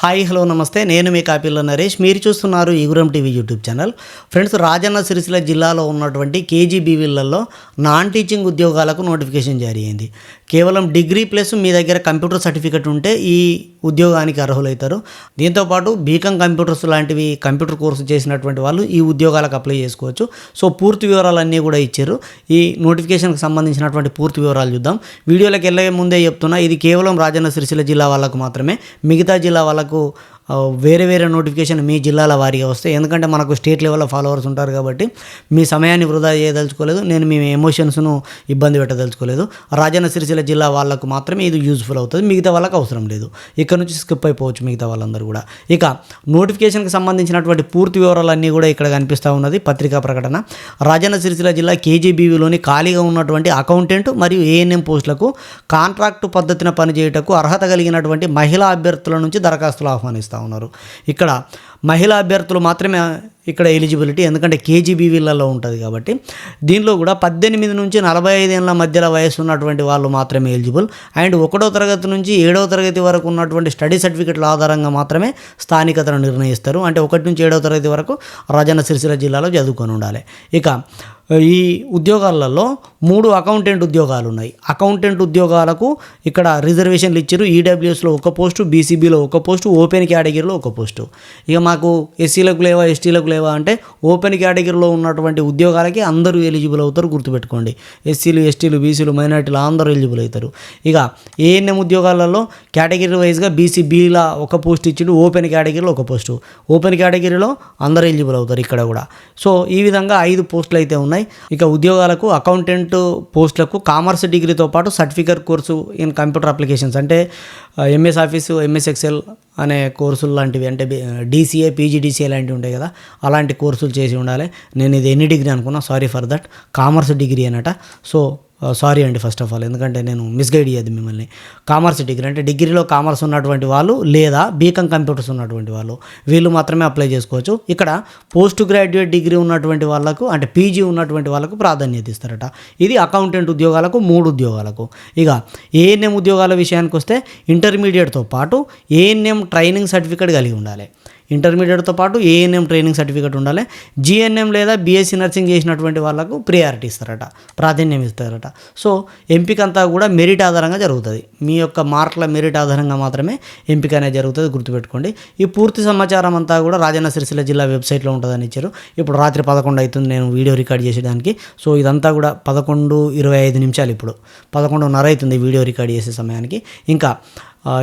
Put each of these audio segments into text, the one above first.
Hi hello నమస్తే. నేను మీ కాపీలో నరేష్. మీరు చూస్తున్నారు Eeguram TV YouTube channel. Friends Rajanna Sircilla జిల్లాలో ఉన్నటువంటి కేజీబీవీలలో నాన్ టీచింగ్ ఉద్యోగాలకు నోటిఫికేషన్ జారీ అయింది. కేవలం డిగ్రీ ప్లస్ మీ దగ్గర కంప్యూటర్ సర్టిఫికెట్ ఉంటే ఈ ఉద్యోగానికి అర్హులవుతారు దీంతోపాటు బీకామ్ కంప్యూటర్స్ లాంటివి కంప్యూటర్ కోర్సు చేసినటువంటి వాళ్ళు ఈ ఉద్యోగాలకు అప్లై చేసుకోవచ్చు. సో పూర్తి వివరాలన్నీ కూడా ఇచ్చారు. ఈ నోటిఫికేషన్కి సంబంధించినటువంటి పూర్తి వివరాలు చూద్దాం. వీడియోలోకి వెళ్ళే ముందే చెప్తున్నా ఇది కేవలం రాజన్న సిరిసిల్ల జిల్లా వాళ్ళకు మాత్రమే. మిగతా జిల్లా వాళ్ళకు 하고 వేరే వేరే నోటిఫికేషన్ మీ జిల్లాల వారీగా వస్తాయి. ఎందుకంటే మనకు స్టేట్ లెవెల్లో ఫాలోవర్స్ ఉంటారు కాబట్టి మీ సమయాన్ని వృధా చేయదలుచుకోలేదు. నేను మీ ఎమోషన్స్ను ఇబ్బంది పెట్టదలుచుకోలేదు. రాజన్న సిరిసిల్ల జిల్లా వాళ్ళకు మాత్రమే ఇది యూజ్ఫుల్ అవుతుంది. మిగతా వాళ్ళకి అవసరం లేదు. ఇక్కడ నుంచి స్కిప్ అయిపోవచ్చు మిగతా వాళ్ళందరూ కూడా. ఇక నోటిఫికేషన్కి సంబంధించినటువంటి పూర్తి వివరాలన్నీ కూడా ఇక్కడ కనిపిస్తూ ఉన్నది. పత్రికా ప్రకటన. రాజన్న సిరిసిల్ల జిల్లా కేజీబీవీలోని ఖాళీగా ఉన్నటువంటి అకౌంటెంట్ మరియు ఏఎన్ఎం పోస్టులకు కాంట్రాక్టు పద్ధతిన పనిచేయటకు అర్హత కలిగినటువంటి మహిళా అభ్యర్థుల నుంచి దరఖాస్తులు ఆహ్వానిస్తారు ఉన్నారు. ఇక్కడ మహిళా అభ్యర్థులు మాత్రమే ఇక్కడ ఎలిజిబిలిటీ ఎందుకంటే కేజీబీవీలలో ఉంటుంది కాబట్టి. దీనిలో కూడా పద్దెనిమిది నుంచి నలభై ఐదేళ్ళ మధ్యలో వయసు ఉన్నటువంటి వాళ్ళు మాత్రమే ఎలిజిబుల్. అండ్ ఒకటో తరగతి నుంచి ఏడవ తరగతి వరకు ఉన్నటువంటి స్టడీ సర్టిఫికెట్ల ఆధారంగా మాత్రమే స్థానికతను నిర్ణయిస్తారు. అంటే ఒకటి నుంచి ఏడవ తరగతి వరకు రాజన్న సిరిసిల్ల జిల్లాలో చదువుకొని ఉండాలి. ఇక ఈ ఉద్యోగాలలో మూడు అకౌంటెంట్ ఉద్యోగాలు ఉన్నాయి అకౌంటెంట్ ఉద్యోగాలకు ఇక్కడ రిజర్వేషన్లు ఇచ్చారు ఈడబ్ల్యూఎస్లో ఒక పోస్టు బీసీబీలో ఒక పోస్టు ఓపెన్ కేటగిరీలో ఒక పోస్టు. ఇక మాకు ఎస్సీలకు లేవా ఎస్టీలకు లేవా అంటే ఓపెన్ కేటగిరీలో ఉన్నటువంటి ఉద్యోగాలకి అందరూ ఎలిజిబుల్ అవుతారు గుర్తుపెట్టుకోండి. ఎస్సీలు ఎస్టీలు బీసీలు మైనార్టీలు అందరూ ఎలిజిబుల్ అవుతారు. ఇక ఏఎన్ఎం ఉద్యోగాలలో కేటగిరీ వైజ్గా బీసీబీలా ఒక పోస్ట్ ఇచ్చిండు ఓపెన్ కేటగిరీలో ఒక పోస్టు. ఓపెన్ కేటగిరీలో అందరూ ఎలిజిబుల్ అవుతారు ఇక్కడ కూడా. సో ఈ విధంగా ఐదు పోస్టులు అయితే ఉన్నాయి. ఇక ఉద్యోగాలకు అకౌంటెంట్ పోస్టులకు కామర్స్ డిగ్రీతో పాటు certificate course in computer applications అంటే ఎంఎస్ ఆఫీసు ఎంఎస్ ఎక్సెల్ అనే కోర్సులు లాంటివి అంటే డీసీఏ పీజీడీసీఏ లాంటివి ఉంటాయి కదా అలాంటి కోర్సులు చేసి ఉండాలి. నేను ఇది ఎన్ని డిగ్రీ అనుకున్నా sorry for that commerce degree అనట so sorry అండి ఫస్ట్ ఆఫ్ ఆల్ ఎందుకంటే నేను మిస్గైడ్ చేయదు మిమ్మల్ని. కామర్స్ డిగ్రీ అంటే డిగ్రీలో కామర్స్ ఉన్నటువంటి వాళ్ళు లేదా బీకామ్ కంప్యూటర్స్ ఉన్నటువంటి వాళ్ళు వీళ్ళు మాత్రమే అప్లై చేసుకోవచ్చు. ఇక్కడ పోస్ట్ గ్రాడ్యుయేట్ డిగ్రీ ఉన్నటువంటి వాళ్ళకు అంటే పీజీ ఉన్నటువంటి వాళ్ళకు ప్రాధాన్యత ఇస్తారట. ఇది అకౌంటెంట్ ఉద్యోగాలకు మూడు ఉద్యోగాలకు. ఇక ఏఎన్ఎం ఉద్యోగాల విషయానికి వస్తే ఇంటర్మీడియట్తో పాటు ఏఎన్ఎం ట్రైనింగ్ సర్టిఫికేట్ కలిగి ఉండాలి. ఇంటర్మీడియట్తో పాటు ఏఎన్ఎం ట్రైనింగ్ సర్టిఫికేట్ ఉండాలి. జిఎన్ఎం లేదా బీఎస్సీ నర్సింగ్ చేసినటువంటి వాళ్ళకు ప్రియారిటీ ఇస్తారట ప్రాధాన్యం ఇస్తారట. సో ఎంపిక అంతా కూడా మెరిట్ ఆధారంగా జరుగుతుంది. మీ యొక్క మార్కుల మెరిట్ ఆధారంగా మాత్రమే ఎంపిక అనేది జరుగుతుంది గుర్తుపెట్టుకోండి. ఈ పూర్తి సమాచారం అంతా కూడా రాజన్న సిరిసిల్ల జిల్లా వెబ్సైట్లో ఉంటుందని ఇచ్చారు. ఇప్పుడు రాత్రి పదకొండు అవుతుంది నేను వీడియో రికార్డ్ చేసేదానికి. సో ఇదంతా కూడా పదకొండు ఇరవై ఐదు నిమిషాలు ఇప్పుడు. పదకొండున్నర అవుతుంది వీడియో రికార్డ్ చేసే సమయానికి. ఇంకా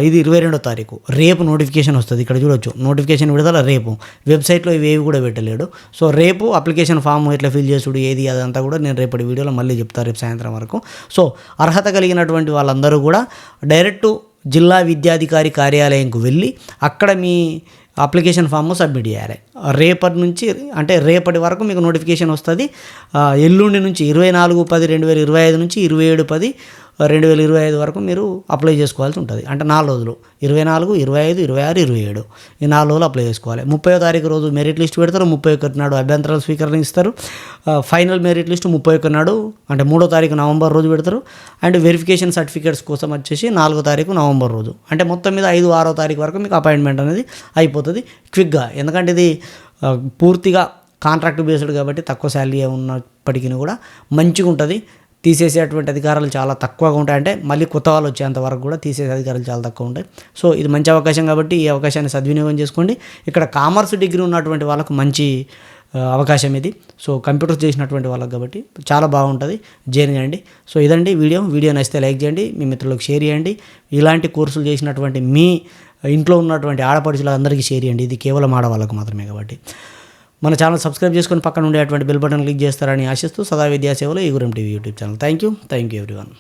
ఇది ఇరవై రెండో తారీఖు. రేపు నోటిఫికేషన్ వస్తుంది. ఇక్కడ చూడొచ్చు. నోటిఫికేషన్ విడుదల రేపు. వెబ్సైట్లో ఇవేవి కూడా పెట్టలేడు. సో రేపు అప్లికేషన్ ఫామ్ ఎట్లా ఫిల్ చేసుడు ఏది అదంతా కూడా నేను రేపటి వీడియోలో మళ్ళీ చెప్తాను రేపు సాయంత్రం వరకు. సో అర్హత కలిగినటువంటి వాళ్ళందరూ కూడా డైరెక్ట్ జిల్లా విద్యాధికారి కార్యాలయంకు వెళ్ళి అక్కడ మీ అప్లికేషన్ ఫామ్ సబ్మిట్ చేయాలి. రేపటి నుంచి అంటే రేపటి వరకు మీకు నోటిఫికేషన్ వస్తుంది. ఎల్లుండి నుంచి ఇరవై నాలుగు పది రెండు వేల ఇరవై ఐదు నుంచి ఇరవై ఏడు పది రెండు వేల ఇరవై ఐదు వరకు మీరు అప్లై చేసుకోవాల్సి ఉంటుంది. అంటే నాలుగు రోజులు. ఇరవై నాలుగు ఇరవై ఐదు ఇరవై ఆరు ఇరవై ఏడు. ఈ నాలుగు రోజులు అప్లై చేసుకోవాలి. ముప్పై తారీఖు రోజు మెరిట్ లిస్ట్ పెడతారు. ముప్పై ఒకటి నాడు అభ్యంతరాలు స్వీకరణ ఇస్తారు. ఫైనల్ మెరిట్ లిస్ట్ ముప్పై ఒకటి నాడు అంటే మూడో తారీఖు నవంబర్ రోజు పెడతారు. అండ్ వెరిఫికేషన్ సర్టిఫికేట్స్ కోసం వచ్చేసి నాలుగో తారీఖు నవంబర్ రోజు. అంటే మొత్తం మీద ఐదు ఆరో తారీఖు వరకు మీకు అపాయింట్మెంట్ అనేది అయిపోతుంది. క్విక్గా ఎందుకంటే ఇది పూర్తిగా కాంట్రాక్ట్ బేస్డ్ కాబట్టి తక్కువ శాలరీ ఉన్నప్పటికీ కూడా మంచిగా ఉంటుంది తీసేసేటువంటి అధికారాలు చాలా తక్కువగా ఉంటాయి. అంటే మళ్ళీ కొత్త వాళ్ళు వచ్చేంత వరకు కూడా తీసేసే అధికారాలు చాలా తక్కువ ఉంటాయి. సో ఇది మంచి అవకాశం కాబట్టి ఈ అవకాశాన్ని సద్వినియోగం చేసుకోండి. ఇక్కడ కామర్స్ డిగ్రీ ఉన్నటువంటి వాళ్ళకు మంచి అవకాశం ఇది. సో కంప్యూటర్స్ చేసినటువంటి వాళ్ళకి కాబట్టి చాలా బాగుంటుంది. చేయండి సో ఇదండి వీడియో. వీడియో నచ్చితే లైక్ చేయండి. మీ మిత్రులకు షేర్ చేయండి. ఇలాంటి కోర్సులు చేసినటువంటి మీ ఇంట్లో ఉన్నటువంటి ఆడపడుచులకు అందరికీ షేర్ చేయండి. ఇది కేవలం ఆడవాళ్ళకు మాత్రమే కాబట్టి. మన ఛానల్ సబ్స్క్రైబ్ చేసుకొని పక్కన ఉండేటువంటి బెల్ బటన్ క్లిక్ చేస్తారని ఆశిస్తూ సదా విద్యాసేవలో Eeguram TV YouTube channel. Thank you thank you everyone